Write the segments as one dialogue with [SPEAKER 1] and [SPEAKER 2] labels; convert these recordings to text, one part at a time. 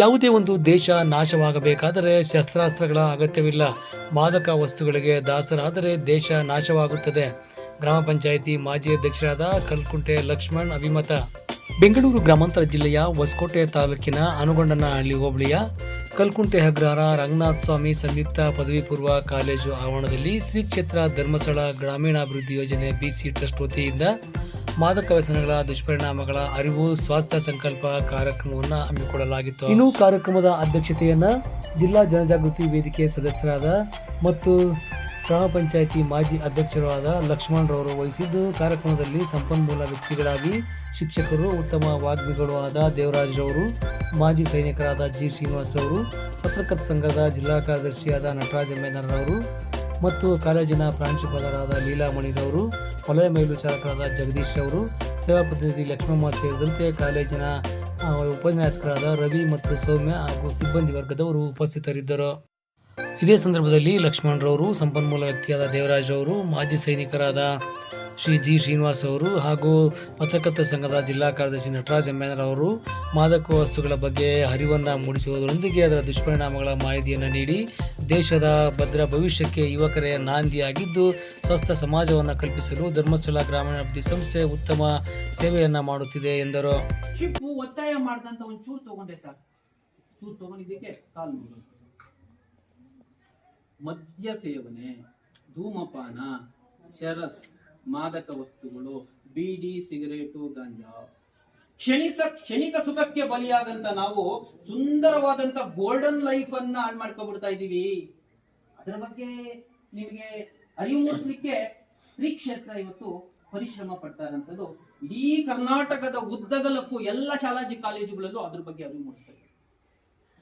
[SPEAKER 1] ಯಾವುದೇ ಒಂದು ದೇಶ ನಾಶವಾಗಬೇಕಾದರೆ ಶಸ್ತ್ರಾಸ್ತ್ರಗಳ ಅಗತ್ಯವಿಲ್ಲ. ಮಾದಕ ವಸ್ತುಗಳಿಗೆ ದಾಸರಾದರೆ ದೇಶ ನಾಶವಾಗುತ್ತದೆ. ಗ್ರಾಮ ಪಂಚಾಯಿತಿ ಮಾಜಿ ಅಧ್ಯಕ್ಷರಾದ ಕಲ್ಕುಂಟೆ ಲಕ್ಷ್ಮಣ್ ಅಭಿಮತ ಬೆಂಗಳೂರು ಗ್ರಾಮಾಂತರ ಜಿಲ್ಲೆಯ ಹೊಸಕೋಟೆ ತಾಲೂಕಿನ ಅನುಗೊಂಡನಹಳ್ಳಿ ಹೋಬಳಿಯ ಕಲ್ಕುಂಟೆ ಹಗ್ರಾರ ರಂಗನಾಥ ಸ್ವಾಮಿ ಸಂಯುಕ್ತ ಪದವಿ ಪೂರ್ವ ಕಾಲೇಜು ಆವರಣದಲ್ಲಿ ಶ್ರೀ ಕ್ಷೇತ್ರ ಧರ್ಮಸ್ಥಳ ಗ್ರಾಮೀಣಾಭಿವೃದ್ಧಿ ಯೋಜನೆ ಬಿಸಿ ಟ್ರಸ್ಟ್ ವತಿಯಿಂದ ಮಾದಕ ವ್ಯಸನಗಳ ದುಷ್ಪರಿಣಾಮಗಳ ಅರಿವು, ಸ್ವಾಸ್ಥ್ಯ ಸಂಕಲ್ಪ ಕಾರ್ಯಕ್ರಮವನ್ನು ಹಮ್ಮಿಕೊಳ್ಳಲಾಗಿತ್ತು. ಇನ್ನು ಕಾರ್ಯಕ್ರಮದ ಅಧ್ಯಕ್ಷತೆಯನ್ನ ಜಿಲ್ಲಾ ಜನಜಾಗೃತಿ ವೇದಿಕೆ ಸದಸ್ಯರಾದ ಮತ್ತು ಗ್ರಾಮ ಪಂಚಾಯಿತಿ ಮಾಜಿ ಅಧ್ಯಕ್ಷರಾದ ಲಕ್ಷ್ಮಣ್ ರವರು ವಹಿಸಿದ್ದು, ಕಾರ್ಯಕ್ರಮದಲ್ಲಿ ಸಂಪನ್ಮೂಲ ವ್ಯಕ್ತಿಗಳಾಗಿ ಶಿಕ್ಷಕರು, ಉತ್ತಮ ವಾಗ್ಮಿಗಳು ಆದ ದೇವರಾಜ್ ರವರು ಮಾಜಿ ಸೈನಿಕರಾದ ಜಿ ಶ್ರೀನಿವಾಸ್ ರವರು ಪತ್ರಕರ್ತ ಸಂಘದ ಜಿಲ್ಲಾ ಕಾರ್ಯದರ್ಶಿಯಾದ ನಟರಾಜ ಮೇನರ್ರವರು ಮತ್ತು ಕಾಲೇಜಿನ ಪ್ರಾಂಶುಪಾಲರಾದ ಲೀಲಾಮಣಿರವರು, ವಲಯ ಮೇಲ್ವಿಚಾರಕರಾದ ಜಗದೀಶ್ ಅವರು ಸೇವಾ ಪ್ರತಿನಿಧಿ ಲಕ್ಷ್ಮಮ್ಮ ಸೇರಿದಂತೆ ಕಾಲೇಜಿನ ಉಪನ್ಯಾಸಕರಾದ ರವಿ ಮತ್ತು ಸೌಮ್ಯ ಹಾಗೂ ಸಿಬ್ಬಂದಿ ವರ್ಗದವರು ಉಪಸ್ಥಿತರಿದ್ದರು. ಇದೇ ಸಂದರ್ಭದಲ್ಲಿ ಲಕ್ಷ್ಮಣರವರು, ಸಂಪನ್ಮೂಲ ವ್ಯಕ್ತಿಯಾದ ದೇವರಾಜ್ ಅವರು ಮಾಜಿ ಸೈನಿಕರಾದ ಶ್ರೀ ಜಿ ಶ್ರೀನಿವಾಸ್ ಅವರು ಹಾಗೂ ಪತ್ರಕರ್ತ ಸಂಘದ ಜಿಲ್ಲಾ ಕಾರ್ಯದರ್ಶಿ ನಟರಾಜ್ ಎಮ್ಮೆನರ್ ಅವರು ಮಾದಕ ವಸ್ತುಗಳ ಬಗ್ಗೆ ಅರಿವನ್ನು ಮೂಡಿಸುವುದರೊಂದಿಗೆ ಅದರ ದುಷ್ಪರಿಣಾಮಗಳ ಮಾಹಿತಿಯನ್ನು ನೀಡಿ ದೇಶದ ಭದ್ರ ಭವಿಷ್ಯಕ್ಕೆ ಯುವಕರೇ ನಾಂದಿಯಾಗಿದ್ದು, ಸ್ವಸ್ಥ ಸಮಾಜವನ್ನು ಕಲ್ಪಿಸಲು ಧರ್ಮಸ್ಥಳ ಗ್ರಾಮೀಣಾಭಿವೃದ್ಧಿ ಸಂಸ್ಥೆ ಉತ್ತಮ ಸೇವೆಯನ್ನು ಮಾಡುತ್ತಿದೆ ಎಂದರು.
[SPEAKER 2] ಶಿಪ್ಪು ಒತ್ತಾಯ ಮಾಡಿದಂತ ಒಂದು ಚೂರು ತಗೊಂಡೆ ಸರ್. ಚೂರು ತಗೊಂಡಿದ್ದಕ್ಕೆ ಮದ್ಯ ಸೇವನೆ, ಧೂಮಪಾನ, ಶರಸ್, ಮಾದಕ ವಸ್ತುಗಳು, ಬೀಡಿ, ಸಿಗರೇಟು, ಗಾಂಜಾ. ಕ್ಷಣಿಸ ಕ್ಷಣಿಕ ಸುಖಕ್ಕೆ ಬಲಿಯಾದಂತ ನಾವು ಸುಂದರವಾದಂತ ಗೋಲ್ಡನ್ ಲೈಫ್ ಅನ್ನ ಹಾಳು ಮಾಡ್ಕೊಬಿಡ್ತಾ ಇದ್ದೀವಿ. ಅದರ ಬಗ್ಗೆ ನಿಮಗೆ ಅರಿವು ಮೂಡಿಸ್ಲಿಕ್ಕೆ ಶ್ರೀ ಕ್ಷೇತ್ರ ಇವತ್ತು ಪರಿಶ್ರಮ ಪಡ್ತಾ ಇರೋಂಥದ್ದು ಇಡೀ ಕರ್ನಾಟಕದ ಉದ್ದಗಲಕ್ಕೂ ಎಲ್ಲ ಶಾಲಾಜಿ ಕಾಲೇಜುಗಳಲ್ಲೂ ಅದ್ರ ಬಗ್ಗೆ ಅರಿವು ಮೂಡಿಸ್ತಾರೆ.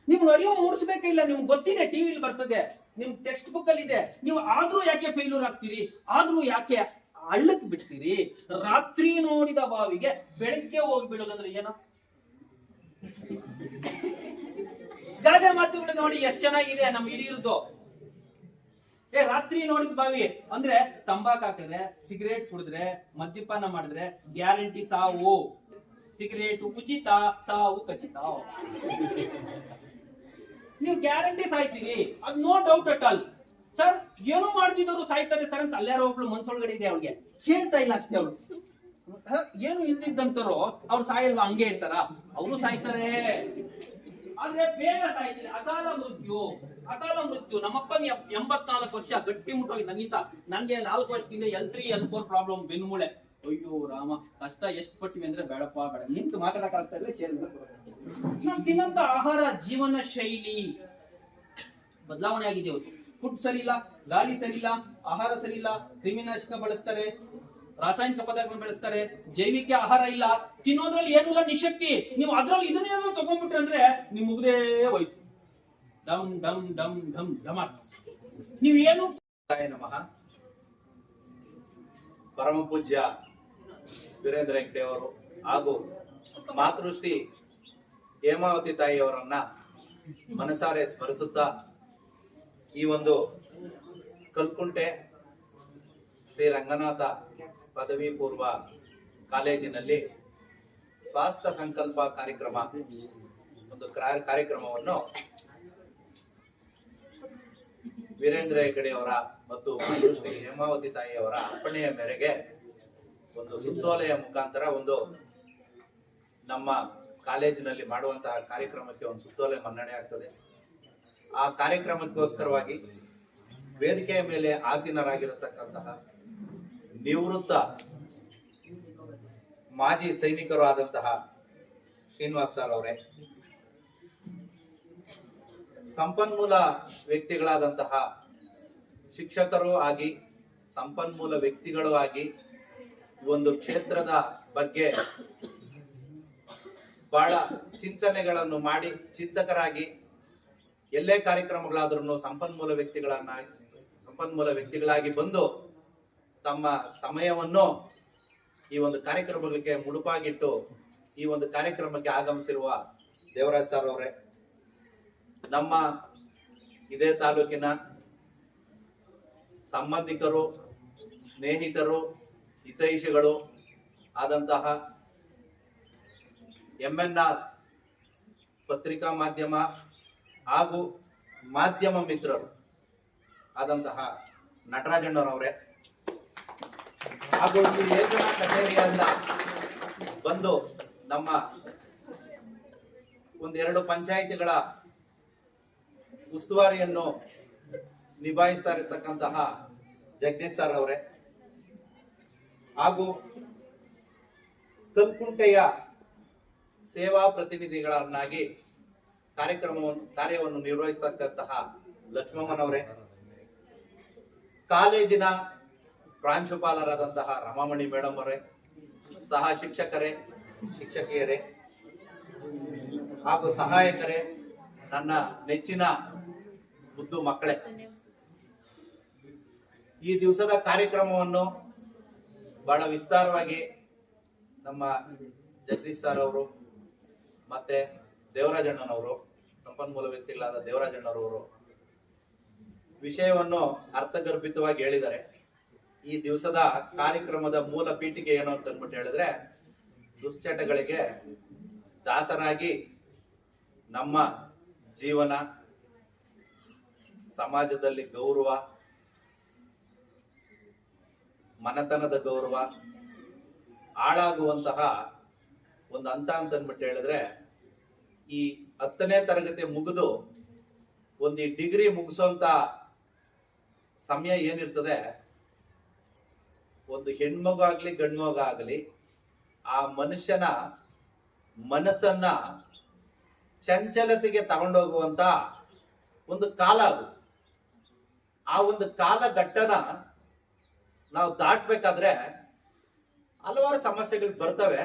[SPEAKER 2] ನಿಮ್ಗೆ ಅರಿವು ಮೂಡಿಸ್ಬೇಕಿಲ್ಲ ನಿಮ್ಗೆ ಗೊತ್ತಿದೆ, ಟಿವಿಲಿ ಬರ್ತದೆ ನಿಮ್ ಟೆಕ್ಸ್ಟ್ ಬುಕ್ ಅಲ್ಲಿ ಇದೆ ನೀವು ಆದ್ರೂ ಯಾಕೆ ಫೇಲ್ಯೂರ್ ಆಗ್ತೀರಿ, ಆದ್ರೂ ಯಾಕೆ ಹಳ್ಳಕ್ ಬಿಡ್ತೀರಿ. ರಾತ್ರಿ ನೋಡಿದ ಬಾವಿಗೆ ಬೆಳಿಗ್ಗೆ ಹೋಗಿ ಬೀಳೋದಂದ್ರೆ ಏನೋ? ಗಾದೆ ಮಾತುಗಳು ನೋಡಿ ಎಷ್ಟ್ ಚೆನ್ನಾಗಿದೆ ನಮ್ಮ ಹಿರಿಯರದ್ದು. ಏ, ರಾತ್ರಿ ನೋಡಿದ ಬಾವಿ ಅಂದ್ರೆ ತಂಬಾಕ್ ಹಾಕಿದ್ರೆ, ಸಿಗರೇಟ್ ಕುಡಿದ್ರೆ, ಮದ್ಯಪಾನ ಮಾಡಿದ್ರೆ ಗ್ಯಾರಂಟಿ ಸಾವು. ಸಿಗರೇಟ್ ಉಚಿತ, ಸಾವು ಖಚಿತ. ನೀವು ಗ್ಯಾರಂಟಿ ಸಾಯ್ತೀರಿ. ಅದ್ no doubt at all. Sir ಏನು ಮಾಡ್ತಿದ್ದವರು ಸಾಯ್ತಾರೆ ಸರ್ ಅಂತ ಅಲ್ಲಾರೋ ಒಬ್ಳು ಮನ್ಸೊಳಗಡೆ ಇದೆ ಅವ್ಳಿಗೆ ಕೇಳ್ತಾ ಇಲ್ಲ ಅಷ್ಟೇ ಅವಳು. ಏನು ಇಲ್ದಿದ್ದಂತರು ಅವ್ರು ಸಾಯಲ್ವಾ? ಹಂಗೆ ಇರ್ತಾರ. ಅವರು ಸಾಯ್ತಾರೆ. ಆದ್ರೆ ಬೇಗ ಸಾಯ್ತಾರೆ. ಅಕಾಲ ಮೃತ್ಯು. ಅಕಾಲ ಮೃತ್ಯು. ನಮ್ಮಪ್ಪನ ಎಂಬತ್ನಾಲ್ಕು ವರ್ಷ ಗಟ್ಟಿ ಮುಟ್ಟೋಗಿ ನನ್ನಿಂತ ನನ್ಗೆ ನಾಲ್ಕು ವರ್ಷದಿಂದ L three L four problem ಬೆನ್ಮೂಳೆ ಅಯ್ಯೋ ರಾಮ, ಕಷ್ಟ ಎಷ್ಟು ಪಟ್ಟಿವಿ ಅಂದ್ರೆ ಬೇಡಪ್ಪ, ಬೇಡ. ನಿಂತು ಮಾತಾಡಕ್ಕಾಗ್ತಾ ಇಲ್ಲ ಚೇರ್ ನಾವು ತಿನ್ನಂತ ಆಹಾರ ಜೀವನ ಶೈಲಿ ಬದಲಾವಣೆ ಆಗಿದೆ ಇವತ್ತು. ಫುಡ್ ಸರಿ ಇಲ್ಲ. ಗಾಳಿ ಸರಿ ಇಲ್ಲ ಆಹಾರ ಸರಿ ಇಲ್ಲ ಕ್ರಿಮಿನಾಶಕ ಬಳಸ್ತಾರೆ, ರಾಸಾಯನಿಕ ಪದಾರ್ಥ ಬಳಸ್ತಾರೆ, ಜೈವಿಕ ಆಹಾರ ಇಲ್ಲ, ತಿನ್ನೋದ್ರಲ್ಲಿ ಏನೂ ಇಲ್ಲ, ನಿಶಕ್ತಿ. ನೀವು ಅದ್ರಲ್ಲಿ ಇದನ್ನೇನಾದ್ರು ತಗೊಂಡ್ಬಿಟ್ರೆ ಅಂದ್ರೆ ನಿಮ್ ಮುಗ್ದೇ ಹೋಯ್ತು. ಡಮ್ ಡಮ್ ಡಮ್ ಡಮ್ ಡಮ ನೀವ್ ಏನು
[SPEAKER 3] ತಾಯ ನಮಃ. ಪರಮ ಪೂಜ್ಯ ವೀರೇಂದ್ರ ಹೆಗ್ಡೆ ಅವರು ಹಾಗೂ ಮಾತೃಶ್ರೀ ಹೇಮಾವತಿ ತಾಯಿಯವರನ್ನ ಮನಸಾರೆ ಸ್ಮರಿಸುತ್ತಾ ಈ ಒಂದು ಕಲ್ಕುಂಟೆ ಶ್ರೀ ರಂಗನಾಥ ಪದವಿ ಪೂರ್ವ ಕಾಲೇಜಿನಲ್ಲಿ ಸ್ವಾಸ್ಥ್ಯ ಸಂಕಲ್ಪ ಕಾರ್ಯಕ್ರಮ, ಒಂದು ಕ್ರಾ- ಕಾರ್ಯಕ್ರಮವನ್ನು ವೀರೇಂದ್ರ ಹೆಗಡೆ ಅವರ ಮತ್ತು ಶ್ರೀ ಹೇಮಾವತಿ ತಾಯಿಯವರ ಅರ್ಪಣೆಯ ಮೇರೆಗೆ ಒಂದು ಸುತ್ತೋಲೆಯ ಮುಖಾಂತರ ಒಂದು ನಮ್ಮ ಕಾಲೇಜಿನಲ್ಲಿ ಮಾಡುವಂತಹ ಕಾರ್ಯಕ್ರಮಕ್ಕೆ ಒಂದು ಸುತ್ತೋಲೆ ಮನ್ನಣೆ ಆಗ್ತದೆ. ಆ ಕಾರ್ಯಕ್ರಮಕ್ಕೋಸ್ಕರವಾಗಿ ವೇದಿಕೆಯ ಮೇಲೆ ಆಸೀನರಾಗಿರತಕ್ಕಂತಹ ನಿವೃತ್ತ ಮಾಜಿ ಸೈನಿಕರು ಆದಂತಹ ಶ್ರೀನಿವಾಸ್ ಸರ್ ಅವರೇ, ಸಂಪನ್ಮೂಲ ವ್ಯಕ್ತಿಗಳಾದಂತಹ ಶಿಕ್ಷಕರು ಆಗಿ, ಸಂಪನ್ಮೂಲ ವ್ಯಕ್ತಿಗಳು ಆಗಿ ಒಂದು ಕ್ಷೇತ್ರದ ಬಗ್ಗೆ ಬಹಳ ಚಿಂತನೆಗಳನ್ನು ಮಾಡಿ ಚಿಂತಕರಾಗಿ ಎಲ್ಲೇ ಕಾರ್ಯಕ್ರಮಗಳಾದ್ರೂ ಸಂಪನ್ಮೂಲ ವ್ಯಕ್ತಿಗಳನ್ನ ಸಂಪನ್ಮೂಲ ವ್ಯಕ್ತಿಗಳಾಗಿ ಬಂದು ತಮ್ಮ ಸಮಯವನ್ನು ಈ ಒಂದು ಕಾರ್ಯಕ್ರಮಗಳಿಗೆ ಮುಡುಪಾಗಿಟ್ಟು ಈ ಒಂದು ಕಾರ್ಯಕ್ರಮಕ್ಕೆ ಆಗಮಿಸಿರುವ ದೇವರಾಜ್ ಸರ್ ಅವರೇ, ನಮ್ಮ ಇದೇ ತಾಲೂಕಿನ ಸಂಬಂಧಿಕರು, ಸ್ನೇಹಿತರು, ಹಿತೈಷಿಗಳು ಆದಂತಹ ಎಂ ಎನ್ ಆರ್ ಪತ್ರಿಕಾ ಮಾಧ್ಯಮ ಹಾಗೂ ಮಾಧ್ಯಮ ಮಿತ್ರರು. ಆದಂತಹ ನಟರಾಜಣ್ಣವರವರೇ. ಹಾಗೂ ಈ ಯೋಜನಾ ಕಚೇರಿಯನ್ನ ಬಂದು ನಮ್ಮ ಒಂದೆರಡು ಪಂಚಾಯಿತಿಗಳ ಉಸ್ತುವಾರಿಯನ್ನು ನಿಭಾಯಿಸ್ತಾ ಇರತಕ್ಕಂತಹ ಜಗದೀಶ್ ಸರ್ ಅವರೇ ಹಾಗೂ ಕಲ್ಕುಂಟೆಯ ಸೇವಾ ಪ್ರತಿನಿಧಿಗಳನ್ನಾಗಿ ಕಾರ್ಯಕ್ರಮವನ್ನು, ಕಾರ್ಯವನ್ನು ನಿರ್ವಹಿಸತಕ್ಕಂತಹ ಲಕ್ಷ್ಮಮ್ಮನವರೇ. ಕಾಲೇಜಿನ ಪ್ರಾಂಶುಪಾಲರಾದಂತಹ ರಮಾಮಣಿ ಮೇಡಮ್ ಅವರೇ, ಸಹ ಶಿಕ್ಷಕರೇ, ಶಿಕ್ಷಕಿಯರೇ, ಹಾಗೂ ಸಹಾಯಕರೇ, ನನ್ನ ನೆಚ್ಚಿನ ಮುದ್ದು ಮಕ್ಕಳೇ. ಈ ದಿವಸದ ಕಾರ್ಯಕ್ರಮವನ್ನು ಬಹಳ ವಿಸ್ತಾರವಾಗಿ ನಮ್ಮ ಜಗದೀಶ್ ಸರ್ ಅವರು ಮತ್ತೆ ದೇವರಾಜಣ್ಣನವರು, ಸಂಪನ್ಮೂಲ ವ್ಯಕ್ತಿಗಳಾದ ದೇವರಾಜಣ್ಣರವರು ವಿಷಯವನ್ನು ಅರ್ಥಗರ್ಭಿತವಾಗಿ ಹೇಳಿದ್ದಾರೆ. ಈ ದಿವಸದ ಕಾರ್ಯಕ್ರಮದ ಮೂಲ ಪೀಠಿಕೆ ಏನು ಅಂತ ಅಂದ್ಬಿಟ್ಟು ಹೇಳಿದ್ರೆ, ದುಶ್ಚಟಗಳಿಗೆ ದಾಸರಾಗಿ ನಮ್ಮ ಜೀವನ, ಸಮಾಜದಲ್ಲಿ ಗೌರವ, ಮನತನದ ಗೌರವ, ಹಾಳಾಗುವಂತಹ ಒಂದು ಹಂತ ಅಂತ ಅಂದ್ಬಿಟ್ಟು ಹೇಳಿದ್ರೆ, ಈ ಹತ್ತನೇ ತರಗತಿ ಮುಗಿದು ಒಂದು ಡಿಗ್ರಿ ಮುಗಿಸೋಂತ ಸಮಯ ಏನಿರ್ತದೆ? ಒಂದು ಹೆಣ್ಮಗು ಆಗ್ಲಿ ಗಂಡ್ಮಗ ಆಗಲಿ ಆ ಮನುಷ್ಯನ ಮನಸ್ಸನ್ನ ಚಂಚಲತೆಗೆ ತಗೊಂಡೋಗುವಂತ ಒಂದು ಕಾಲ ಅದು. ಆ ಒಂದು ಕಾಲಘಟ್ಟನ ನಾವು ದಾಟ್ಬೇಕಾದ್ರೆ ಹಲವಾರು ಸಮಸ್ಯೆಗಳು ಬರ್ತವೆ.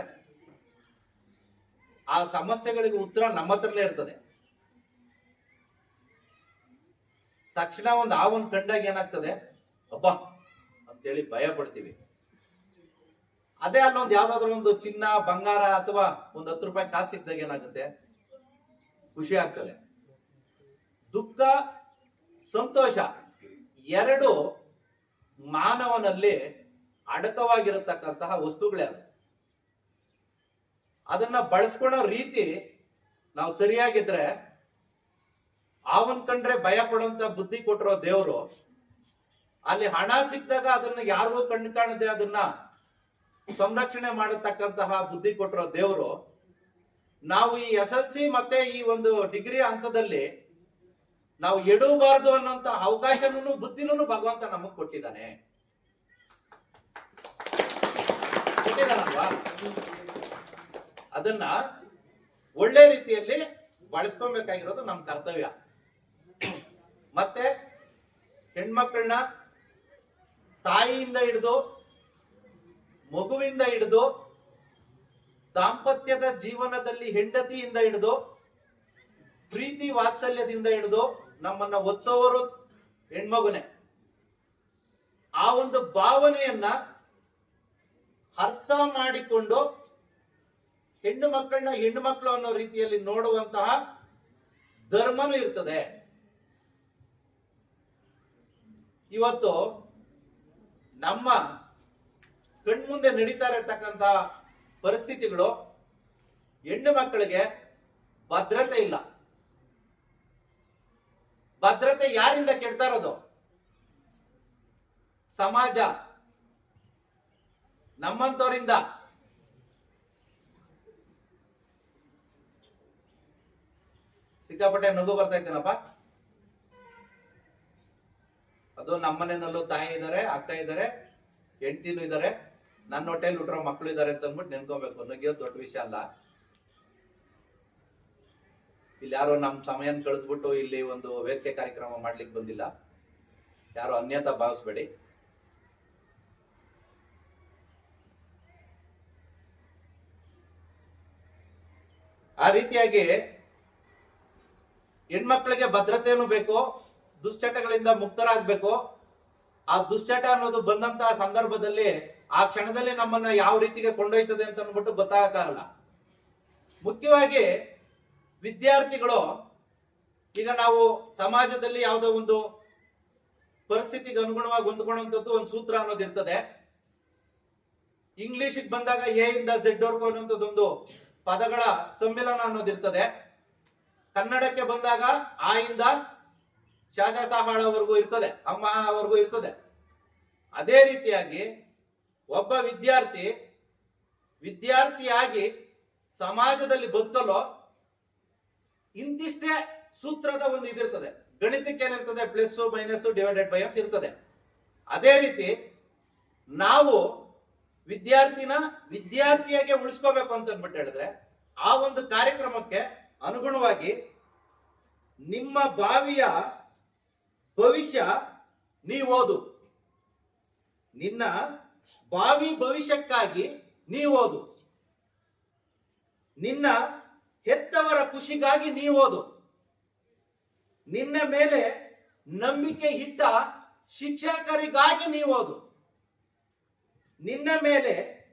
[SPEAKER 3] ಆ ಸಮಸ್ಯೆಗಳಿಗೆ ಉತ್ತರ ನಮ್ಮ ಹತ್ರನೇ ಇರ್ತದೆ. ತಕ್ಷಣ ಒಂದು ಆವನ್ ಕಂಡಾಗ ಏನಾಗ್ತದೆ? ಅಬ್ಬ, ಅಂತೇಳಿ ಭಯ ಪಡ್ತೀವಿ. ಅದೇ ಅಲ್ಲೊಂದು ಯಾವ್ದಾದ್ರು ಒಂದು ಚಿನ್ನ, ಬಂಗಾರ ಅಥವಾ ಒಂದು ಹತ್ತು ರೂಪಾಯಿ ಕಾಸು ಸಿಕ್ಕಿದಾಗ ಏನಾಗುತ್ತೆ? ಖುಷಿ ಆಗ್ತದೆ. ದುಃಖ, ಸಂತೋಷ ಎರಡು ಮಾನವನಲ್ಲಿ ಅಡಕವಾಗಿರತಕ್ಕಂತಹ ವಸ್ತುಗಳೇ ಅದು. ಅದನ್ನ ಬಳಸ್ಕೊಳ್ಳೋ ರೀತಿ ನಾವು ಸರಿಯಾಗಿದ್ರೆ ಅವನ್ ಕಂಡ್ರೆ ಭಯ ಪಡುವಂತ ಬುದ್ಧಿ ಕೊಟ್ಟಿರೋ ದೇವರು, ಅಲ್ಲಿ ಹಣ ಸಿಕ್ಕಿದಾಗ ಅದನ್ನ ಯಾರಿಗೂ ಕಣ್ಣು ಕಾಣದೆ ಅದನ್ನ ಸಂರಕ್ಷಣೆ ಮಾಡತಕ್ಕಂತಹ ಬುದ್ಧಿ ಕೊಟ್ಟಿರೋ ದೇವರು, ನಾವು ಈ ಎಸ್ ಎಲ್ ಸಿ ಮತ್ತೆ ಈ ಒಂದು ಡಿಗ್ರಿ ಹಂತದಲ್ಲಿ ನಾವು ಎಡಬಾರ್ದು ಅನ್ನೋಂತ ಅವಕಾಶನೂ ಬುದ್ಧಿನೂ ಭಗವಂತ ನಮಗ್ ಕೊಟ್ಟಿದ್ದಾನೆ. ಅದನ್ನ ಒಳ್ಳೆ ರೀತಿಯಲ್ಲಿ ಬಳಸ್ಕೊಬೇಕಾಗಿರೋದು ನಮ್ಮ ಕರ್ತವ್ಯ. ಮತ್ತೆ ಹೆಣ್ಮಕ್ಕಳನ್ನ ತಾಯಿಯಿಂದ ಹಿಡಿದು, ಮಗುವಿಂದ ಹಿಡಿದು, ದಾಂಪತ್ಯದ ಜೀವನದಲ್ಲಿ ಹೆಂಡತಿಯಿಂದ ಹಿಡಿದು, ಪ್ರೀತಿ ವಾತ್ಸಲ್ಯದಿಂದ ಹಿಡಿದು ನಮ್ಮನ್ನ ಒತ್ತೋವರು ಹೆಣ್ಮಗುನೆ. ಆ ಒಂದು ಭಾವನೆಯನ್ನ ಅರ್ಥ ಮಾಡಿಕೊಂಡು ಹೆಣ್ಣು ಮಕ್ಕಳನ್ನ ಹೆಣ್ಣು ಮಕ್ಕಳು ಅನ್ನೋ ರೀತಿಯಲ್ಲಿ ನೋಡುವಂತಹ ಧರ್ಮನೂ ಇರ್ತದೆ. ಇವತ್ತು ನಮ್ಮ ಕಣ್ಮುಂದೆ ನಡೀತಾ ಇರತಕ್ಕಂತ ಪರಿಸ್ಥಿತಿಗಳು ಹೆಣ್ಣು ಮಕ್ಕಳಿಗೆ ಭದ್ರತೆ ಇಲ್ಲ. ಭದ್ರತೆ ಯಾರಿಂದ ಕೆಡ್ತಾ ಇರೋದು? ಸಮಾಜ. ನಮ್ಮಂತವರಿಂದ ಸಿಕ್ಕಾಪಟ್ಟೆ ನಗು ಬರ್ತಾ ಇದ್ದೇನಪ್ಪ ಅದು ನಮ್ಮನೆಯಲ್ಲೂ ತಾಯಿ ಇದ್ದಾರೆ ಅಕ್ಕ ಇದ್ದಾರೆ ಹೆಂಡತಿನೂ ಇದ್ದಾರೆ ನನ್ನ ಹೊಟ್ಟೆಲಿ ಹುಟ್ಟಿರೋ ಮಕ್ಕಳು ಇದ್ದಾರೆ ಅಂತ ಅಂದ್ಬಿಟ್ಟು ನೆನ್ಕೋಬೇಕು. ನಗಿಯೋದು ದೊಡ್ಡ ವಿಷಯ ಅಲ್ಲ. ಇಲ್ಲಿ ಯಾರೋ ನಮ್ ಸಮಯನ ಕಳೆದ್ಬಿಟ್ಟು ಇಲ್ಲಿ ಒಂದು ವೇದಿಕೆ ಕಾರ್ಯಕ್ರಮ ಮಾಡ್ಲಿಕ್ಕೆ ಬಂದಿಲ್ಲ. ಯಾರು ಅನ್ಯತ ಭಾವಿಸ್ಬೇಡಿ. ಆ ರೀತಿಯಾಗಿ ಹೆಣ್ಮಕ್ಳಿಗೆ ಭದ್ರತೆನೂ ಬೇಕು ದುಶ್ಚಟಗಳಿಂದ ಮುಕ್ತರಾಗಬೇಕು. ಆ ದುಶ್ಚಟ ಅನ್ನೋದು ಬಂದಂತಹ ಸಂದರ್ಭದಲ್ಲಿ ಆ ಕ್ಷಣದಲ್ಲಿ ನಮ್ಮನ್ನ ಯಾವ ರೀತಿಗೆ ಕೊಂಡೊಯ್ತದೆ ಅಂತ ಅನ್ಬಿಟ್ಟು ಗೊತ್ತಾಗಲ್ಲ ಮುಖ್ಯವಾಗಿ ವಿದ್ಯಾರ್ಥಿಗಳು, ಈಗ ನಾವು ಸಮಾಜದಲ್ಲಿ ಯಾವುದೋ ಒಂದು ಪರಿಸ್ಥಿತಿಗೆ ಅನುಗುಣವಾಗಿ ಹೊಂದ್ಕೊಳ್ಳುವಂಥದ್ದು ಒಂದು ಸೂತ್ರ ಅನ್ನೋದು ಇರ್ತದೆ. ಇಂಗ್ಲಿಷ್ ಬಂದಾಗ ಎ ಇಂದ ಝೆಡ್ ವರ್ಗು ಅನ್ನೋಂಥದ್ದೊಂದು ಪದಗಳ ಸಮ್ಮಿಲನ ಅನ್ನೋದಿರ್ತದೆ ಕನ್ನಡಕ್ಕೆ ಬಂದಾಗ ಆ ಇಂದ ಶಾಸಸಾಹಾಳವರೆಗೂ ಇರ್ತದೆ ಅಮ್ಮವರೆಗೂ ಇರ್ತದೆ. ಅದೇ ರೀತಿಯಾಗಿ ಒಬ್ಬ ವಿದ್ಯಾರ್ಥಿ ವಿದ್ಯಾರ್ಥಿಯಾಗಿ ಸಮಾಜದಲ್ಲಿ ಬದುಕಲು ಇಂತಿಷ್ಟೇ ಸೂತ್ರದ ಒಂದು ಇದಿರ್ತದೆ. ಗಣಿತಕ್ಕೆ ಏನಿರ್ತದೆ? ಪ್ಲಸ್, ಮೈನಸ್, ಡಿವೈಡೆಡ್ ಬೈ ಅಂತ ಇರ್ತದೆ. ಅದೇ ರೀತಿ ನಾವು ವಿದ್ಯಾರ್ಥಿನ ವಿದ್ಯಾರ್ಥಿಯಾಗೆ ಉಳಿಸ್ಕೋಬೇಕು ಅಂತ ಅಂದ್ಬಿಟ್ಟು ಹೇಳಿದ್ರೆ ಆ ಒಂದು ಕಾರ್ಯಕ್ರಮಕ್ಕೆ ಅನುಗುಣವಾಗಿ ನಿಮ್ಮ ಬಾವಿಯ ಭವಿಷ್ಯ ನೀ ಓದು. ನಿನ್ನ ಭಾವಿ ಭವಿಷ್ಯಕ್ಕಾಗಿ ನೀ ಓದು. ನಿನ್ನ ಹೆತ್ತವರ ಖುಷಿಗಾಗಿ ನೀ ಓದು. ನಿನ್ನ ಮೇಲೆ ನಂಬಿಕೆ ಇಟ್ಟ ಶಿಕ್ಷಕರಿಗಾಗಿ ನೀ ಓದು. ನಿನ್ನ ಮೇಲೆ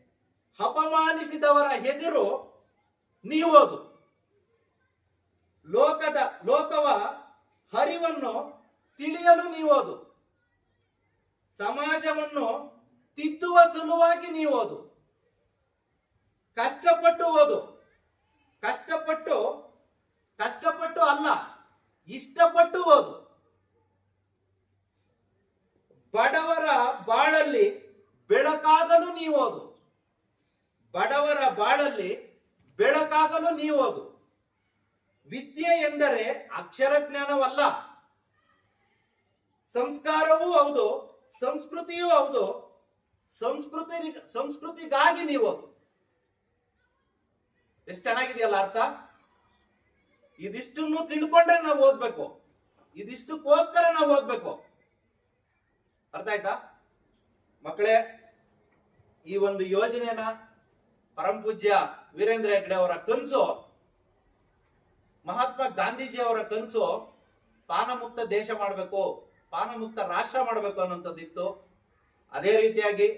[SPEAKER 3] ಅಪಮಾನಿಸಿದವರ ಎದುರು ನೀ ಓದು. ಲೋಕದ, ಲೋಕವ ಹರಿವನ್ನು ತಿಳಿಯಲು ನೀವು ಓದು ಸಮಾಜವನ್ನು ತಿದ್ದುವ ಸಲುವಾಗಿ ನೀವು ಓದು ಕಷ್ಟಪಟ್ಟು ಓದು. ಕಷ್ಟಪಟ್ಟು ಕಷ್ಟಪಟ್ಟು ಅಲ್ಲ, ಇಷ್ಟಪಟ್ಟು ಓದು. ಬಡವರ ಬಾಳಲ್ಲಿ ಬೆಳಕಾಗಲು ನೀವು ಓದು. ಬಡವರ ಬಾಳಲ್ಲಿ ಬೆಳಕಾಗಲು ನೀವು ಓದು. ವಿದ್ಯೆ ಎಂದರೆ ಅಕ್ಷರ ಜ್ಞಾನವಲ್ಲ. ಸಂಸ್ಕಾರವೂ ಹೌದು, ಸಂಸ್ಕೃತಿಯೂ ಹೌದು, ಸಂಸ್ಕೃತಿ, ಸಂಸ್ಕೃತಿಗಾಗಿ ನೀವು ಎಷ್ಟು ಚೆನ್ನಾಗಿದೆಯಲ್ಲ ಅರ್ಥ? ಇದಿಷ್ಟನ್ನು ತಿಳ್ಕೊಂಡ್ರೆ ನಾವು ಓದ್ಬೇಕು ಇದಿಷ್ಟಕ್ಕೋಸ್ಕರ ನಾವು ಓದ್ಬೇಕು ಅರ್ಥ ಆಯ್ತಾ? ಮಕ್ಕಳೇ, ಈ ಒಂದು ಯೋಜನೆನ ಪರಂ ಪೂಜ್ಯ ವೀರೇಂದ್ರ ಹೆಗ್ಡೆ ಅವರ ಕನಸು, ಮಹಾತ್ಮ ಗಾಂಧೀಜಿ ಅವರ ಕನಸು, ಪಾನಮುಕ್ತ ದೇಶ ಮಾಡಬೇಕು. ಪಾನಮುಕ್ತ ರಾಷ್ಟ್ರ ಮಾಡಬೇಕು ಅನ್ನೋಂಥದ್ದಿತ್ತು ಅದೇ ರೀತಿಯಾಗಿ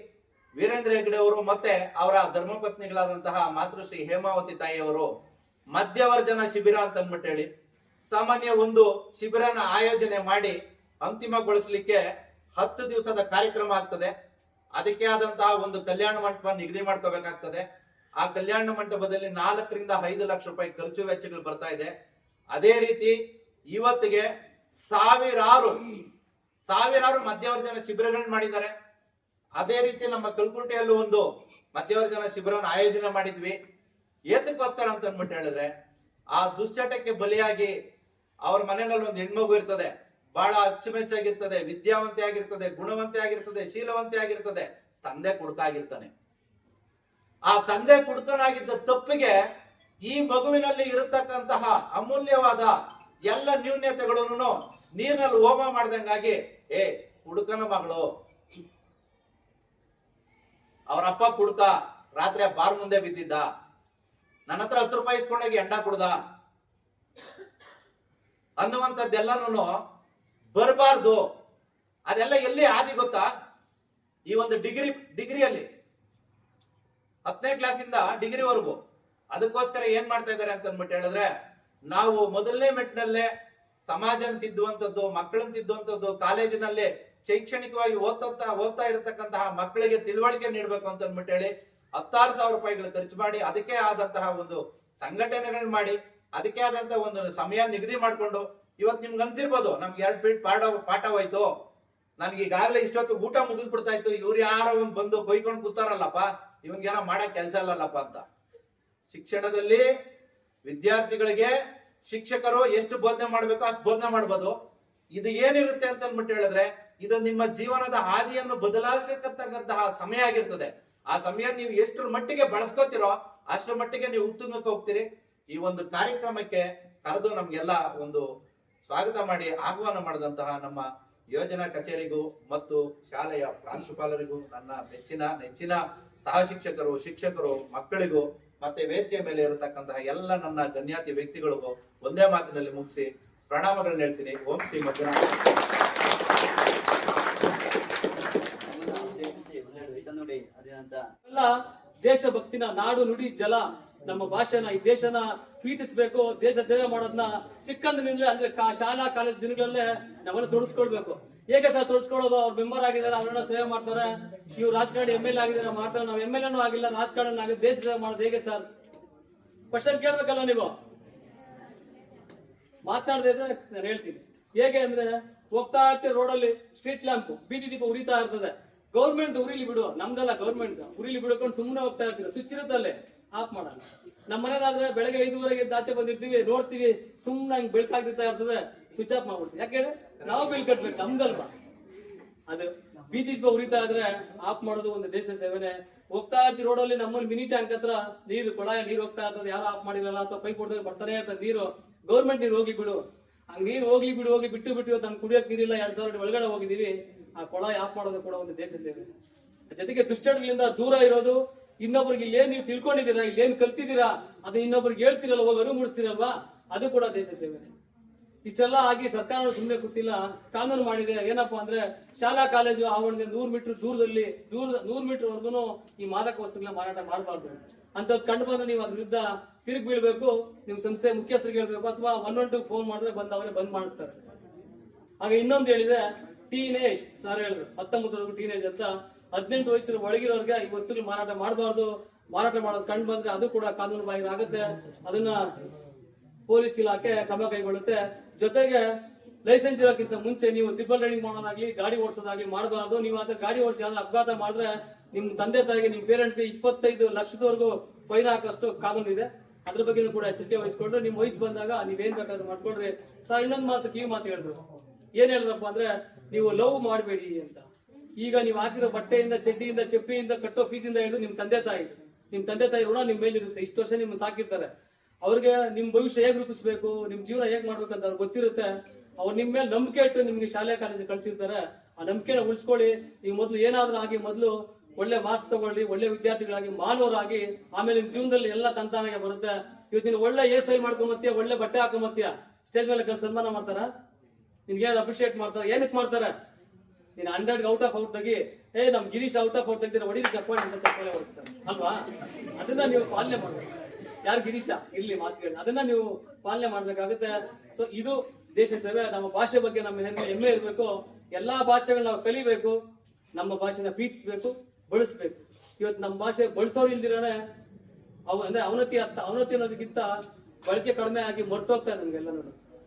[SPEAKER 3] ವೀರೇಂದ್ರ ಹೆಗ್ಡೆ ಅವರು ಮತ್ತೆ ಅವರ ಧರ್ಮಪತ್ನಿಗಳಾದಂತಹ ಮಾತೃಶ್ರೀ ಹೇಮಾವತಿ ತಾಯಿಯವರು ಮಧ್ಯವರ್ಜನ ಶಿಬಿರ ಅಂತ ಅಂದ್ಬಿಟ್ಟು ಹೇಳಿ, ಸಾಮಾನ್ಯ ಒಂದು ಶಿಬಿರನ ಆಯೋಜನೆ ಮಾಡಿ ಅಂತಿಮಗೊಳಿಸಲಿಕ್ಕೆ ಹತ್ತು ದಿವಸದ ಕಾರ್ಯಕ್ರಮ ಆಗ್ತದೆ. ಅದಕ್ಕೆ ಆದಂತಹ ಒಂದು ಕಲ್ಯಾಣ ಮಂಟಪ ನಿಗದಿ ಮಾಡ್ಕೋಬೇಕಾಗ್ತದೆ. ಆ ಕಲ್ಯಾಣ ಮಂಟಪದಲ್ಲಿ ನಾಲ್ಕರಿಂದ ಐದು ಲಕ್ಷ ರೂಪಾಯಿ ಖರ್ಚು ವೆಚ್ಚಗಳು ಬರ್ತಾ ಇದೆ. ಅದೇ ರೀತಿ ಇವತ್ತಿಗೆ ಸಾವಿರಾರು ಸಾವಿರಾರು ಮಧ್ಯವರ್ಜನ ಶಿಬಿರಗಳನ್ನ ಮಾಡಿದ್ದಾರೆ. ಅದೇ ರೀತಿ ನಮ್ಮ ಕಲ್ಕುಂಟೆಯಲ್ಲೂ ಒಂದು ಮಧ್ಯವರ್ಜನ ಶಿಬಿರವನ್ನು ಆಯೋಜನೆ ಮಾಡಿದ್ವಿ. ಏತಕ್ಕೋಸ್ಕರ ಅಂತ ಅಂದ್ಬಿಟ್ಟು ಹೇಳಿದ್ರೆ, ಆ ದುಶ್ಚಟಕ್ಕೆ ಬಲಿಯಾಗಿ ಅವ್ರ ಮನೆಯಲ್ಲಿ ಒಂದು ಹೆಣ್ಮಗು ಇರ್ತದೆ. ಬಹಳ ಅಚ್ಚುಮೆಚ್ಚಾಗಿರ್ತದೆ ವಿದ್ಯಾವಂತೆ ಆಗಿರ್ತದೆ ಗುಣವಂತೆ ಆಗಿರ್ತದೆ ಶೀಲವಂತೆ ಆಗಿರ್ತದೆ ತಂದೆ ಕುಡುಕಾಗಿರ್ತಾನೆ. ಆ ತಂದೆ ಕುಡುಕನಾಗಿದ್ದ ತಪ್ಪಿಗೆ ಈ ಮಗುವಿನಲ್ಲಿ ಇರತಕ್ಕಂತಹ ಅಮೂಲ್ಯವಾದ ಎಲ್ಲ ನ್ಯೂನ್ಯತೆಗಳನ್ನು ನೀರಿನಲ್ಲಿ ಹೋಮ ಮಾಡ್ದಂಗಾಗಿ ಏ, ಕುಡುಕನ ಮಗಳು. ಅವ್ರ ಅಪ್ಪ ಕುಡ್ಕ, ರಾತ್ರಿ ಬಾರ್ ಮುಂದೆ ಬಿದ್ದಿದ್ದ. ನನ್ನ ಹತ್ರ ಹತ್ತು ರೂಪಾಯಿ ಇಸ್ಕೊಂಡೋಗಿ ಎಂಡ ಕುಡ್ದ. ಅನ್ನುವಂಥದ್ದೆಲ್ಲನೂ ಬರಬಾರ್ದು. ಅದೆಲ್ಲ ಎಲ್ಲಿ ಆದಿ ಗೊತ್ತಾ? ಈ ಒಂದು ಡಿಗ್ರಿ, ಡಿಗ್ರಿಯಲ್ಲಿ, ಹತ್ತನೇ ಕ್ಲಾಸಿಂದ ಡಿಗ್ರಿವರೆಗೂ. ಅದಕ್ಕೋಸ್ಕರ ಏನ್ ಮಾಡ್ತಾ ಇದ್ದಾರೆ ಅಂತ ಅಂದ್ಬಿಟ್ಟು ಹೇಳಿದ್ರೆ, ನಾವು ಮೊದಲನೇ ಮೆಟ್ನಲ್ಲೇ ಸಮಾಜನ ತಿದ್ದುವಂಥದ್ದು ಮಕ್ಕಳನ್ನ ತಿದ್ದುವಂಥದ್ದು ಕಾಲೇಜಿನಲ್ಲಿ ಶೈಕ್ಷಣಿಕವಾಗಿ ಓದ್ತಾ ಓದ್ತಾ ಇರತಕ್ಕಂತಹ ಮಕ್ಕಳಿಗೆ ತಿಳುವಳಿಕೆ ನೀಡಬೇಕು ಅಂತ ಅಂದ್ಬಿಟ್ಟು ಹೇಳಿ ಹತ್ತಾರು ಸಾವಿರ ರೂಪಾಯಿಗಳು ಖರ್ಚು ಮಾಡಿ ಅದಕ್ಕೆ ಆದಂತಹ ಒಂದು ಸಂಘಟನೆಗಳು ಮಾಡಿ, ಅದಕ್ಕೆ ಆದಂತಹ ಒಂದು ಸಮಯ ನಿಗದಿ ಮಾಡ್ಕೊಂಡು ಇವತ್ತು ನಿಮ್ಗೆ ಅನ್ಸಿರ್ಬೋದು, ನಮ್ಗೆ ಎರಡು ಪೀಟ್ ಪಾಠ ಪಾಠ ಹೋಯ್ತು ನನ್ಗೆ ಈಗಾಗಲೇ ಇಷ್ಟೊತ್ತು ಊಟ ಮುಗಿದ್ ಬಿಡ್ತಾ ಇತ್ತು, ಇವ್ರು ಯಾರೋ ಒಂದು ಬಂದು ಕೊಯ್ಕೊಂಡು ಕೂತಾರಲ್ಲಪ್ಪ, ಇವನ್ಗೇನೋ ಮಾಡಕ್ ಕೆಲಸ ಇಲ್ಲಲ್ಲಪ್ಪ ಅಂತ. ಶಿಕ್ಷಣದಲ್ಲಿ ವಿದ್ಯಾರ್ಥಿಗಳಿಗೆ ಶಿಕ್ಷಕರು ಎಷ್ಟು ಬೋಧನೆ ಮಾಡಬೇಕು ಅಷ್ಟು ಬೋಧನೆ ಮಾಡ್ಬೋದು. ಇದು ಏನಿರುತ್ತೆ ಅಂತ ಅಂದ್ಬಿಟ್ಟು ಹೇಳಿದ್ರೆ, ಇದು ನಿಮ್ಮ ಜೀವನದ ಹಾದಿಯನ್ನು ಬದಲಾಯಿಸತಕ್ಕಂತಹ ಸಮಯ ಆಗಿರ್ತದೆ. ಆ ಸಮಯ ನೀವು ಎಷ್ಟರ ಮಟ್ಟಿಗೆ ಬಳಸ್ಕೋತಿರೋ ಅಷ್ಟರ ಮಟ್ಟಿಗೆ ನೀವು ಉತ್ತುಂಗಕ್ಕೆ ಹೋಗ್ತೀರಿ. ಈ ಒಂದು ಕಾರ್ಯಕ್ರಮಕ್ಕೆ ಕರೆದು ನಮ್ಗೆಲ್ಲ ಒಂದು ಸ್ವಾಗತ ಮಾಡಿ ಆಹ್ವಾನ ಮಾಡಿದಂತಹ ನಮ್ಮ ಯೋಜನಾ ಕಚೇರಿಗೂ ಮತ್ತು ಶಾಲೆಯ ಪ್ರಾಂಶುಪಾಲರಿಗೂ, ನನ್ನ ಮೆಚ್ಚಿನ ನೆಚ್ಚಿನ ಸಹ ಶಿಕ್ಷಕರು ಶಿಕ್ಷಕರು, ಮಕ್ಕಳಿಗೂ, ಮತ್ತೆ ವೇದಿಕೆ ಮೇಲೆ ಇರತಕ್ಕಂತಹ ಎಲ್ಲ ನನ್ನ ಗಣ್ಯಾತಿ ವ್ಯಕ್ತಿಗಳಿಗೂ ಒಂದೇ ಮಾತಿನಲ್ಲಿ ಮುಗಿಸಿ ಪ್ರಣಾಮಗಳನ್ನ ಹೇಳ್ತೀನಿ. ಓಂ ಶ್ರೀ
[SPEAKER 4] ಮಧ್ಯಾಹ್ನ ದೇಶಭಕ್ತಿನ ನಾಡು, ನುಡಿ, ಜಲ ನಮ್ಮ ಭಾಷೆನ, ಈ ದೇಶನ ಪ್ರೀತಿಸ್ಬೇಕು, ದೇಶ ಸೇವೆ ಮಾಡೋದನ್ನ ಚಿಕ್ಕಂದಿನಿಂದಲೇ ಅಂದ್ರೆ ಶಾಲಾ, ಕಾಲೇಜ್ ದಿನಗಳಲ್ಲೇ ನಮ್ಮನ್ನ ತೊಡಸ್ಕೊಳ್ಬೇಕು. ಹೇಗೆ ಸರ್ ತೊಡಸ್ಕೊಳ್ಳೋದು? ಅವ್ರ ಮೆಂಬರ್ ಆಗಿದ್ದಾರೆ, ಅವ್ರನ್ನ ಸೇವೆ ಮಾಡ್ತಾರೆ. ಇವ್ರು ರಾಜಕಾರಣಿ ಎಂ ಎಲ್ ಆಗಿದ್ದಾರೆ, ಮಾಡ್ತಾರೆ. ನಾವು ಎಂ ಎಲ್ ಎನೂ ಆಗಿಲ್ಲ, ರಾಜಕಾರಣ ಆಗಿ ದೇಶ ಸೇವೆ ಮಾಡೋದು ಹೇಗೆ ಸರ್? ಕ್ವಶನ್ ಕೇಳ್ಬೇಕಲ್ಲ ನೀವು? ಮಾತನಾಡದೆ ಇದ್ರೆ ನಾನು ಹೇಳ್ತೀನಿ. ಹೇಗೆ ಅಂದ್ರೆ ಹೋಗ್ತಾ ಇರ್ತೀವಿ ರೋಡಲ್ಲಿ ಸ್ಟ್ರೀಟ್ ಲ್ಯಾಂಪ್ ಬೀದಿ ದೀಪ ಉರಿತಾ ಇರ್ತದೆ. ಗೌರ್ಮೆಂಟ್ ಉರಿಲಿ ಬಿಡು, ನಮ್ದಲ್ಲ ಗೌರ್ಮೆಂಟ್ ಉರಿಲಿ ಬಿಡ್ಕೊಂಡು ಸುಮ್ಮನೆ ಹೋಗ್ತಾ ಇರ್ತೀವಿ ಸ್ವಿಚ್ ಇರುತ್ತಲ್ಲೇ ಆಫ್ ಮಾಡಲ್ಲ ನಮ್ಮ ಮನೇದಾದ್ರೆ ಬೆಳಗ್ಗೆ ಐದುವರೆಗೆ ಆಚೆ ಬಂದಿರ್ತೀವಿ, ನೋಡ್ತೀವಿ ಸುಮ್ಮನೆ ಹಂಗೆ ಬೆಳಕಾಗ್ತಾ ಇರ್ತದೆ. ಸ್ವಿಚ್ ಆಫ್ ಮಾಡ್ಬಿಡ್ತೀವಿ. ಯಾಕೆ? ನಾವು ಬಿಲ್ ಕಟ್ಬೇಕು, ನಮ್ದಲ್ವಾ? ಅದು ಬೀದಿ ದೀಪ ಉರಿತಾ ಇದ್ರೆ ಆಫ್ ಮಾಡೋದು ಒಂದು ದೇಶ ಸೇವನೆ. ಹೋಗ್ತಾ ಇರ್ತೀವಿ ರೋಡಲ್ಲಿ ನಮ್ಮಲ್ಲಿ ಮಿನಿ ಟ್ಯಾಂಕ್ ಹತ್ರ ನೀರು ಕೊಳ ನೀರು ಹೋಗ್ತಾ ಇರ್ತದೆ. ಯಾರು ಆಫ್ ಮಾಡಿರಲ್ಲ ಅಥವಾ ಪೈಪ್ ಹೊಡೆದಾಗ ಬರ್ತಾನೆ ಇರ್ತದೆ ನೀರು. ಗೌರ್ಮೆಂಟ್ ನೀರು ಹೋಗಿ ಬಿಡು. ಹಂಗ ನೀರು ಹೋಗ್ಲಿ ಬಿಡು ಹೋಗಿ ಬಿಟ್ಟು ಬಿಟ್ಟು ಇವತ್ತು ನಮ್ಗೆ ಕುಡಿಯೋಕ್ ನೀರಿಲ್ಲ, ಎರಡ್ ಸಾವಿರ ಒಳಗಡೆ ಹೋಗಿದೀವಿ ಆ ಕೊಳ ಯಾಪ್ ಮಾಡೋದು ಕೂಡ ಒಂದು ದೇಶ ಸೇವೆ. ಜೊತೆಗೆ ದುಶ್ಚಟಗಳಿಂದ ದೂರ ಇರೋದು, ಇನ್ನೊಬ್ರಿಗೆ ಇಲ್ಲೇನ್ ನೀವು ತಿಳ್ಕೊಂಡಿದ್ದೀರಾ, ಇಲ್ಲೇನ್ ಕಲ್ತಿದ್ದೀರಾ, ಅದು ಇನ್ನೊಬ್ರಿಗೆ ಹೇಳ್ತಿರಲ್ಲ ಹೋಗಿ ಅರಿವು ಮೂಡಿಸ್ತಿರಲ್ವಾ? ಅದು ಕೂಡ ದೇಶ ಸೇವೆನೆ ಇಷ್ಟೆಲ್ಲ ಆಗಿ ಸರ್ಕಾರ ಸುಮ್ಮನೆ ಕೂತಿಲ್ಲ. ಕಾನೂನು ಮಾಡಿದೆ. ಏನಪ್ಪಾ ಅಂದ್ರೆ ಶಾಲಾ, ಕಾಲೇಜು ಆವರಣದಿಂದ ನೂರ್ ಮೀಟರ್ ದೂರದಲ್ಲಿ, ದೂರ ನೂರ್ ಮೀಟರ್ ಈ ಮಾದಕ ವಸ್ತುಗಳನ್ನ ಮಾರಾಟ ಮಾಡಬಾರ್ದು ಅಂತದ್ ಕಂಡು ಬಂದ್ರೆ ನೀವು ಅದ್ರ ವಿರುದ್ಧ ತಿರುಗಿ ಬೀಳ್ಬೇಕು, ನಿಮ್ ಸಂಸ್ಥೆ ಮುಖ್ಯಸ್ಥರಿಗೆ ಹೇಳ್ಬೇಕು ಅಥವಾ ಒನ್ ಒನ್ ಟೂ ಫೋನ್ ಮಾಡಿದ್ರೆ ಬಂದು ಅವರೇ ಬಂದ್ ಮಾಡಿಸ್ತಾರೆ ಹಾಗೆ ಇನ್ನೊಂದು ಹೇಳಿದೆ ಟೀನೇಜ್ ಸರ್ ಹೇಳಿದ್ರು ಹತ್ತೊಂಬತ್ತರವರೆಗೂ ಟೀನೇಜ್ ಅಂತ. ಹದಿನೆಂಟು ವಯಸ್ಸಿನ ಒಳಗಿರೋರ್ಗೆ ಈ ವಸ್ತುಗಳು ಮಾರಾಟ ಮಾಡಬಾರ್ದು, ಮಾರಾಟ ಮಾಡೋದು ಕಂಡು ಬಂದ್ರೆ ಅದು ಕೂಡ ಕಾನೂನು ಬಾಹಿರ ಆಗುತ್ತೆ. ಅದನ್ನ ಪೊಲೀಸ್ ಇಲಾಖೆ ಕ್ರಮ ಕೈಗೊಳ್ಳುತ್ತೆ. ಜೊತೆಗೆ ಲೈಸೆನ್ಸ್ ಇರೋಕ್ಕಿಂತ ಮುಂಚೆ ನೀವು ಟ್ರಿಪಲ್ ರೈಡಿಂಗ್ ಮಾಡೋದಾಗ್ಲಿ, ಗಾಡಿ ಓಡಿಸೋದಾಗ್ಲಿ ಮಾಡಬಾರ್ದು. ನೀವು ಆದ್ರೆ ಗಾಡಿ ಓಡಿಸಿ ಅಂದ್ರೆ ಅಪಘಾತ ಮಾಡಿದ್ರೆ ನಿಮ್ ತಂದೆ ತಾಯಿಗೆ ನಿಮ್ ಪೇರೆಂಟ್ಸ್ಗೆ ಇಪ್ಪತ್ತೈದು ಲಕ್ಷದವರೆಗೂ ಫೈನ್ ಹಾಕೋಷ್ಟು ಕಾನೂನು ಇದೆ. ಅದ್ರ ಬಗ್ಗೆ ಕೂಡ ಎಚ್ಚರಿಕೆ ವಹಿಸ್ಕೊಂಡ್ರೆ ನಿಮ್ ವಯಸ್ಸು ಬಂದಾಗ ನೀವೇನ್ ಬೇಕಾದ್ರೂ ಮಾಡ್ಕೊಂಡ್ರಿ ಸರ್, ಇನ್ನೊಂದು ಮಾತು ಕಿವಿ ಮಾತು ಹೇಳಿದ್ರು. ಏನ್ ಹೇಳಿದ್ರಪ್ಪ ಅಂದ್ರೆ, ನೀವು ಲವ್ ಮಾಡಬೇಡಿ ಅಂತ. ಈಗ ನೀವು ಹಾಕಿರೋ ಬಟ್ಟೆಯಿಂದ, ಚಡ್ಡಿಯಿಂದ ಚಪ್ಪಿಯಿಂದ ಕಟ್ಟೋ ಫೀಸಿಂದ ಹಿಡಿದು ನಿಮ್ ತಂದೆ ತಾಯಿ, ನಿಮ್ ತಂದೆ ತಾಯಿ ಕೂಡ ನಿಮ್ ಮೇಲಿರುತ್ತೆ. ಇಷ್ಟು ವರ್ಷ ನಿಮ್ಮನ್ನ ಸಾಕಿರ್ತಾರೆ. ಅವ್ರಿಗೆ ನಿಮ್ ಭವಿಷ್ಯ ಹೇಗ್ ರೂಪಿಸ್ಬೇಕು, ನಿಮ್ ಜೀವನ ಹೇಗ್ ಮಾಡ್ಬೇಕಂತ ಅವ್ರಿಗೆ ಗೊತ್ತಿರುತ್ತೆ. ಅವ್ರು ನಿಮ್ ಮೇಲೆ ನಂಬಿಕೆ ಇಟ್ಟು ನಿಮ್ಗೆ ಶಾಲೆ, ಕಾಲೇಜ್ ಕಳ್ಸಿರ್ತಾರೆ. ಆ ನಂಬಿಕೆನ ಉಳಿಸ್ಕೊಳ್ಳಿ. ನೀವು ಮೊದಲು ಏನಾದ್ರೂ ಆಗಿ ಮೊದಲು ಒಳ್ಳೆ ಮಾರ್ಕ್ಸ್ ತಗೊಳ್ಳಿ ಒಳ್ಳೆ ವಿದ್ಯಾರ್ಥಿಗಳಾಗಿ, ಮಾನವರಾಗಿ, ಆಮೇಲೆ ನಿಮ್ ಜೀವನದಲ್ಲಿ ಎಲ್ಲ ತಂತಾನಾಗೆ ಬರುತ್ತೆ. ಇವತ್ತಿನ ಒಳ್ಳೆ ಹೇರ್ ಸ್ಟೈಲ್ ಮಾಡ್ಕೊಂಬತ್ತೀಯ ಒಳ್ಳೆ ಬಟ್ಟೆ ಹಾಕೊಂಬತ್ತೀಯ ಸ್ಟೇಜ್ ಮೇಲೆ ಕಳ್ಸಿ ಸನ್ಮಾನ ಮಾಡ್ತಾರ? ನಿನ್ಗೆ ಅಪ್ರಿಶಿಯೇಟ್ ಮಾಡ್ತಾರೆ? ಏನಕ್ಕೆ ಮಾಡ್ತಾರೆ? ನೀನ್ ಹಂಡ್ರೆಡ್ ಔಟ್ ಆಫ್ ಔಟ್ ತಗಿ, ಏ, ನಮ್ ಗಿರೀಶ್ ಔಟ್ ಆಫ್ ಔಟ್ ತೆಗ್ದಿರ ಒಡೀರಿ ಚಪ್ಪಾಳೆ ಅಂತ ಚಪ್ಪಾಳೆ ಅಲ್ವಾ? ಅದನ್ನ ನೀವು ಪಾಲನೆ ಮಾಡ್ಬೇಕು. ಯಾರು ಗಿರೀಶ? ಇರ್ಲಿ ಮಾತುಗಳನ್ನ. ಅದನ್ನ ನೀವು ಪಾಲನೆ ಮಾಡ್ಬೇಕಾಗುತ್ತೆ. ಸೊ ಇದು ದೇಶ ಸೇವೆ, ನಮ್ಮ ಭಾಷೆ ಬಗ್ಗೆ ನಮ್ಮ ಹೆಮ್ಮೆ ಹೆಮ್ಮೆ ಇರಬೇಕು. ಎಲ್ಲಾ ಭಾಷೆಗಳನ್ನ ನಾವು ಕಲಿಬೇಕು. ನಮ್ಮ ಭಾಷೆನ ಪ್ರೀತಿಸ್ಬೇಕು. ಬಳಸ್ಬೇಕು. ಇವತ್ತು ನಮ್ಮ ಭಾಷೆ ಬಳಸೋರು ಇಲ್ದಿರಾನೆ ಅವ, ಅಂದ್ರೆ ಅವನತಿ ಅತ್ತ ಅವನತಿ ಅನ್ನೋದಕ್ಕಿಂತ ಬಳಕೆ ಕಡಿಮೆ ಆಗಿ ಮರ್ತೋಗ್ತಾರೆ ನಮ್ಗೆಲ್ಲ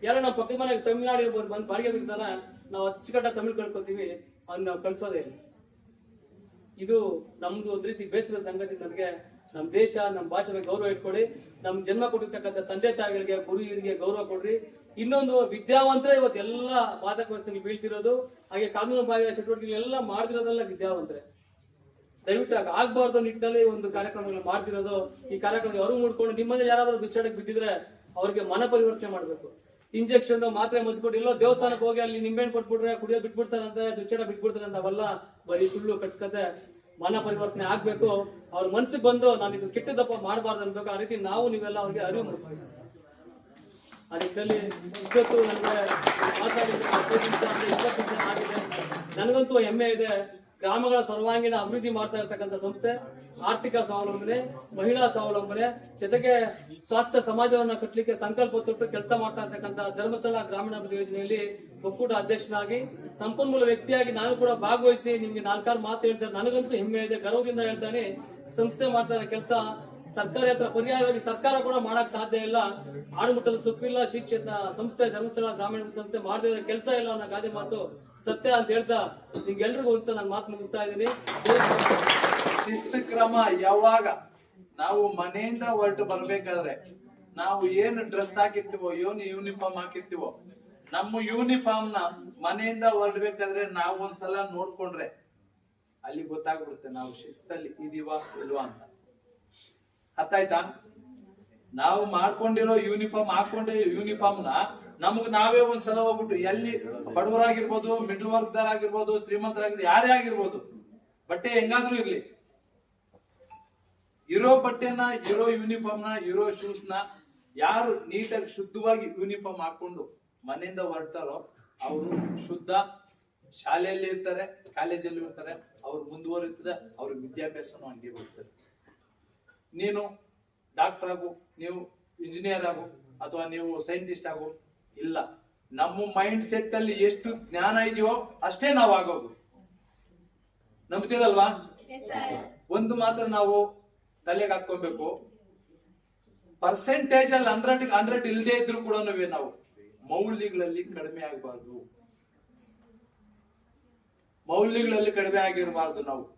[SPEAKER 4] ಯಾರೋ ನಮ್ಮ ಪಕ್ಕದ ಮನೆಗೆ ತಮಿಳ್ನಾಡು ಇರ್ಬೋದು, ಬಂದು ಬಾಡಿಗೆ ಬಿಡ್ತಾರ, ನಾವು ಅಚ್ಚುಕಟ್ಟ ತಮಿಳ್ ಕಳ್ಕೊತೀವಿ, ಅವ್ನ ನಾವು ಕಳ್ಸೋದೇ ಇಲ್ಲ. ಇದು ನಮ್ದು ಒಂದ್ ರೀತಿ ಬೇಸರದ ಸಂಗತಿ ನನಗೆ ನಮ್ಮ ದೇಶ ನಮ್ಮ ಭಾಷೆ ಬಗ್ಗೆ ಗೌರವ ಇಟ್ಕೊಡಿ ನಮ್ಮ ಜನ್ಮ ಕೊಟ್ಟಿರ್ತಕ್ಕಂಥ ತಂದೆ ತಾಯಿಗಳಿಗೆ, ಗುರು ಹಿರಿಗೆ ಗೌರವ ಕೊಡ್ರಿ. ಇನ್ನೊಂದು ವಿದ್ಯಾವಂತರ ಇವತ್ತು ಎಲ್ಲ ಮಾದಕ ವಸ್ತುಗಳು ಬೀಳ್ತಿರೋದು ಹಾಗೆ ಕಾನೂನು ಬಾಹಿರ ಚಟುವಟಿಕೆಗಳೆಲ್ಲ ಮಾಡ್ತಿರೋದೆಲ್ಲ ವಿದ್ಯಾವಂತರೇ. ದಯವಿಟ್ಟು ಆಗಬಾರ್ದು ನಿಟ್ಟಿನಲ್ಲಿ ಒಂದು ಕಾರ್ಯಕ್ರಮಗಳು ಮಾಡ್ತಿರೋದು. ಈ ಕಾರ್ಯಕ್ರಮ ಅವರು ಮೂಡ್ಕೊಂಡು ನಿಮ್ಮಲ್ಲಿ ಯಾರಾದ್ರೂ ಬಿಚ್ಚಾಡಕ್ಕೆ ಬಿದ್ದಿದ್ರೆ ಅವ್ರಿಗೆ ಮನ ಪರಿವರ್ತನೆ ಮಾಡಬೇಕು. ಇಂಜೆಕ್ಷನ್ ಮಾತ್ರೆ ಮದ್ದು ಇಲ್ಲೋ ದೇವಸ್ಥಾನಕ್ಕೆ ಹೋಗಿ ಅಲ್ಲಿ ನಿಂಬೆಹಣ್ಣು ಕೊಟ್ಬಿಟ್ರೆ ಕುಡಿಯೋ ಬಿಟ್ಬಿಡ್ತಾರಂತೆ ದುಚ್ಚಡ ಬಿಟ್ಬಿಡ್ತಾರೆ ಅಂತ ಅವೆಲ್ಲ ಬರೀ ಸುಳ್ಳು ಕಟ್ಕತೆ, ಮನ ಪರಿವರ್ತನೆ ಆಗ್ಬೇಕು. ಅವ್ರ ಮನ್ಸಿಗೆ ಬಂದು ನಾನು ಇದು ಕೆಟ್ಟದಪ್ಪ ಮಾಡಬಾರ್ದು ಅನ್ಬೇಕು. ಆ ರೀತಿ ನಾವು ನೀವೆಲ್ಲ ಅವ್ರಿಗೆ ಅರಿವು ಮೂಡಿಸ್ಬೇಕು. ಆ ನಿಟ್ಟಿನಲ್ಲಿ ನನಗಂತೂ ಹೆಮ್ಮೆ ಇದೆ. ಗ್ರಾಮಗಳ ಸರ್ವಾಂಗೀಣ ಅಭಿವೃದ್ಧಿ ಮಾಡ್ತಾ ಇರ್ತಕ್ಕಂಥ ಸಂಸ್ಥೆ, ಆರ್ಥಿಕ ಸ್ವಾವಲಂಬನೆ, ಮಹಿಳಾ ಸ್ವಾವಲಂಬನೆ, ಜೊತೆಗೆ ಸ್ವಾಸ್ಥ್ಯ ಸಮಾಜವನ್ನ ಕಟ್ಟಲಿಕ್ಕೆ ಸಂಕಲ್ಪ ತೊಟ್ಟು ಕೆಲಸ ಮಾಡ್ತಾ ಇರ್ತಕ್ಕಂಥ ಧರ್ಮಸ್ಥಳ ಗ್ರಾಮೀಣಾಭಿವೃದ್ಧಿ ಯೋಜನೆಯಲ್ಲಿ ಒಕ್ಕೂಟ ಅಧ್ಯಕ್ಷನಾಗಿ, ಸಂಪನ್ಮೂಲ ವ್ಯಕ್ತಿಯಾಗಿ ನಾನು ಕೂಡ ಭಾಗವಹಿಸಿ ನಿಮ್ಗೆ ನಾಲ್ಕಾರು ಮಾತು ಹೇಳ್ತಾರೆ ನನಗಂತೂ ಹೆಮ್ಮೆ ಇದೆ, ಗರ್ವದಿಂದ ಹೇಳ್ತಾನೆ. ಸಂಸ್ಥೆ ಮಾಡ್ತಾ ಇರೋ ಕೆಲಸ ಸರ್ಕಾರಿ ಹತ್ರ ಪರ್ಯಾಯವಾಗಿ ಸರ್ಕಾರ ಕೂಡ ಮಾಡಕ್ ಸಾಧ್ಯ ಇಲ್ಲ. ಆಡುಮಟ್ಟದ ಸುಪ್ಪಿಲ್ಲ ಶಿಕ್ಷಣ ಸಂಸ್ಥೆ, ಧರ್ಮಸ್ಥಳ ಗ್ರಾಮೀಣ ಸಂಸ್ಥೆ ಮಾಡದೇ ಇರೋ ಕೆಲಸ ಇಲ್ಲ ಅನ್ನೋ ಗಾದೆ ಮಾತು ಸತ್ಯ ಅಂತ ಹೇಳ್ತಾ ನಿಮ್ಗೆಲ್ರಿಗೂ ಒಂದ್ಸಲ ನಾನು ಮಾತು ಮುಗಿಸ್ತಾ ಇದ್ದೀನಿ.
[SPEAKER 5] ಶಿಸ್ತು ಕ್ರಮ ಯಾವಾಗ ನಾವು ಮನೆಯಿಂದ ಹೊರಟು ಬರ್ಬೇಕಾದ್ರೆ ನಾವು ಏನು ಡ್ರೆಸ್ ಹಾಕಿರ್ತೀವೋ, ಏನು ಯೂನಿಫಾರ್ಮ್ ಹಾಕಿರ್ತೀವೋ, ನಮ್ಮ ಯೂನಿಫಾರ್ಮ್ನ ಮನೆಯಿಂದ ಹೊರಡ್ಬೇಕಾದ್ರೆ ನಾವು ಒಂದ್ಸಲ ನೋಡ್ಕೊಂಡ್ರೆ ಅಲ್ಲಿ ಗೊತ್ತಾಗ್ಬಿಡುತ್ತೆ ನಾವು ಶಿಸ್ತಲ್ಲಿ ಇದೀವಾ ಇಲ್ವಾ ಅಂತ. ಅರ್ಥ ಆಯ್ತಾ? ನಾವು ಮಾಡ್ಕೊಂಡಿರೋ ಯೂನಿಫಾರ್ಮ್ ಹಾಕೊಂಡೆ ಯೂನಿಫಾರ್ಮ್ನ ನಮಗ್ ನಾವೇ ಒಂದ್ಸಲ ಹೋಗ್ಬಿಟ್ಟು ಎಲ್ಲಿ ಬಡವರಾಗಿರ್ಬೋದು ಮಿಡ್ಲ್ ವರ್ಗದವ್ರು ಆಗಿರ್ಬೋದು ಶ್ರೀಮಂತರಾಗಿರ್ಬೋದು, ಯಾರೇ ಆಗಿರ್ಬೋದು, ಬಟ್ಟೆ ಹೆಂಗಾದ್ರೂ ಇರ್ಲಿ. ಇರೋ ಬಟ್ಟೆನ, ಇರೋ ಯೂನಿಫಾರ್ಮ್ನ, ಇರೋ ಶೂಸ್ನ ಯಾರು ನೀಟಾಗಿ ಶುದ್ಧವಾಗಿ ಯೂನಿಫಾರ್ಮ್ ಹಾಕೊಂಡು ಮನೆಯಿಂದ ಹೊರಡ್ತಾರೋ ಅವರು ಶುದ್ಧ ಶಾಲೆಯಲ್ಲಿ ಇರ್ತಾರೆ, ಕಾಲೇಜಲ್ಲಿ ಇರ್ತಾರೆ, ಅವ್ರು ಮುಂದುವರಿತದೆ ಅವ್ರ ವಿದ್ಯಾಭ್ಯಾಸನೂ ಹಂಗೆ ಬರ್ತದೆ. ನೀನು ಡಾಕ್ಟರ್ ಆಗು, ನೀವು ಇಂಜಿನಿಯರ್ ಆಗು, ಅಥವಾ ನೀವು ಸೈಂಟಿಸ್ಟ್ ಆಗು ಇಲ್ಲ. ನಮ್ಮ ಮೈಂಡ್ ಸೆಟ್ ಅಲ್ಲಿ ಎಷ್ಟು ಜ್ಞಾನ ಇದೆಯೋ ಅಷ್ಟೇ ನಾವು ಆಗೋದು. ನಂಬ್ತೀರಲ್ವಾ? ಒಂದು ಮಾತ್ರ ನಾವು ತಲೆಗೆ ಹಾಕೊಬೇಕು ಪರ್ಸೆಂಟೇಜ್ ಅಲ್ಲಿ ಹಂಡ್ರೆಡ್ ಹಂಡ್ರೆಡ್ ಇಲ್ಲದೆ ಇದ್ರು ಕೂಡ ನಾವು ಮೌಲ್ಯಗಳಲ್ಲಿ ಕಡಿಮೆ ಆಗಬಾರ್ದು. ಮೌಲ್ಯಗಳಲ್ಲಿ ಕಡಿಮೆ ಆಗಿರಬಾರ್ದು ನಾವು.